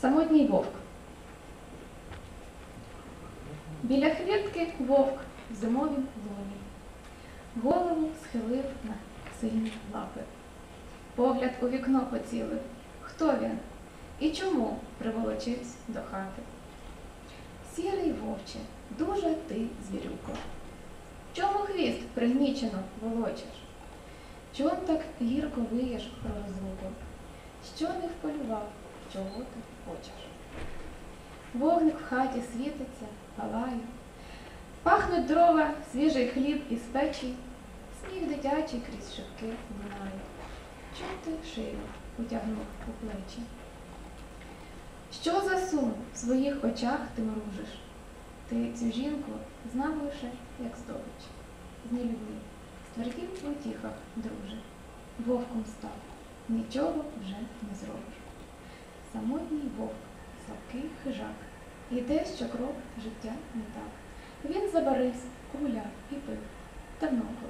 Самотній вовк. Біля хвіртки вовк в зимовій луні. Голову схилив на сильні лапи. Погляд у вікно поцілив. Хто він? І чому приволочився до хати? Сірий вовче, дуже ти звірюко. Чому хвіст пригнічено волочиш? Чом так гірко виєш про розлуку? Що не вполював, чого ти хочеш? Вогник в хаті світиться, палає. Пахнуть дрова, свіжий хліб із печі, сміх дитячий крізь шибки лунає. Чом ти шию утягнув у плечі? Що за сум в своїх очах ти мружиш? Ти цю жінку знав лише як здобич. Знелюбний, ствердів в утіхах, друже. Вовком став, нічого вже не зробиш. Самотній вовк, слабкий хижак, іде що крок життя не так. Він забарився, гуляв і пив, давно колись. І